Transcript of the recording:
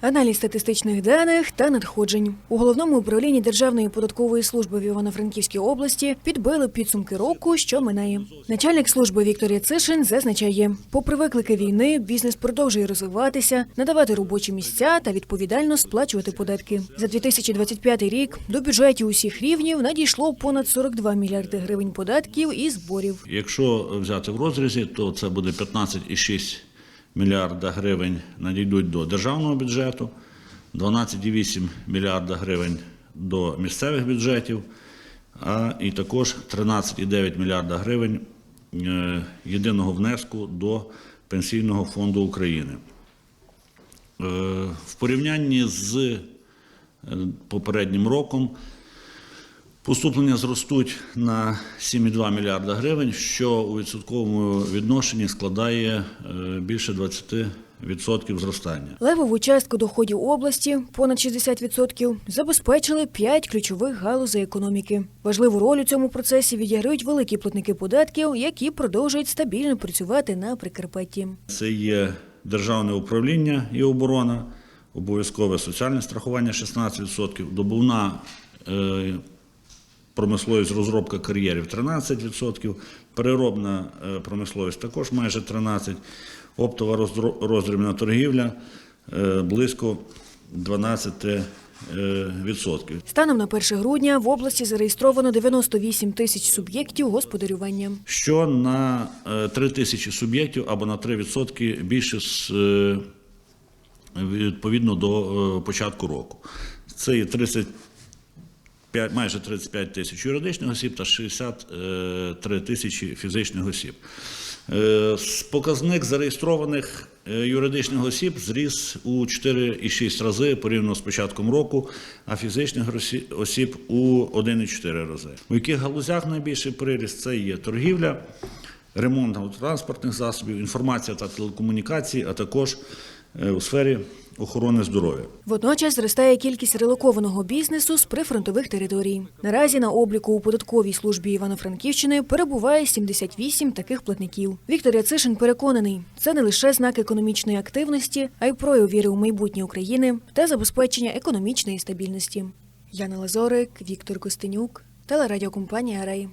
Аналіз статистичних даних та надходжень у головному управлінні Державної податкової служби в Івано-Франківській області підбили підсумки року, що минає. Начальник служби Віктор Яцишин зазначає, попри виклики війни, бізнес продовжує розвиватися, надавати робочі місця та відповідально сплачувати податки. За 2025 рік до бюджетів усіх рівнів надійшло понад 42 мільярди гривень податків і зборів. Якщо взяти в розрізі, то це буде 15,6 мільярда гривень надійдуть до державного бюджету, 12,8 мільярда гривень до місцевих бюджетів, а і також 13,9 мільярда гривень е, єдиного внеску до Пенсійного фонду України. Е, В порівнянні з е, попереднім роком Поступлення зростуть на 7,2 мільярда гривень, що у відсотковому відношенні складає е, більше 20% зростання. Левову частку доходів області, понад 60%, забезпечили п'ять ключових галузей економіки. Важливу роль у цьому процесі відіграють великі платники податків, які продовжують стабільно працювати на Прикарпатті. Це є державне управління і оборона, обов'язкове соціальне страхування 16%, добувна е, промисловість розробка кар'єрів 13%, переробна е, промисловість також майже 13%, оптова роздрібна торгівля е, близько 12%. е, відсотків. Станом на 1 грудня в області зареєстровано 98 тисяч суб'єктів господарювання. що на е, 3 тисячі суб'єктів або на 3% більше з, відповідно до початку року. Це є 35, майже 35 тисяч юридичних осіб та 63 тисячі фізичних осіб. Е, Показник зареєстрованих е, юридичних осіб зріс у 4,6 рази порівняно з початком року, а фізичних осіб у 1,4 рази. У яких галузях найбільший приріст це є торгівля, ремонт автотранспортних засобів, інформація та телекомунікації, а також е, у сфері охорони здоров'я. Водночас зростає кількість релокованого бізнесу з прифронтових територій. Наразі на обліку у податковій службі Івано-Франківщини перебуває 78 таких платників. Віктор Яцишин переконаний, це не лише знак економічної активності, а й прояв віри у майбутнє України та забезпечення економічної стабільності. Яна Лазорик, Віктор Костенюк, телерадіокомпанія Рей.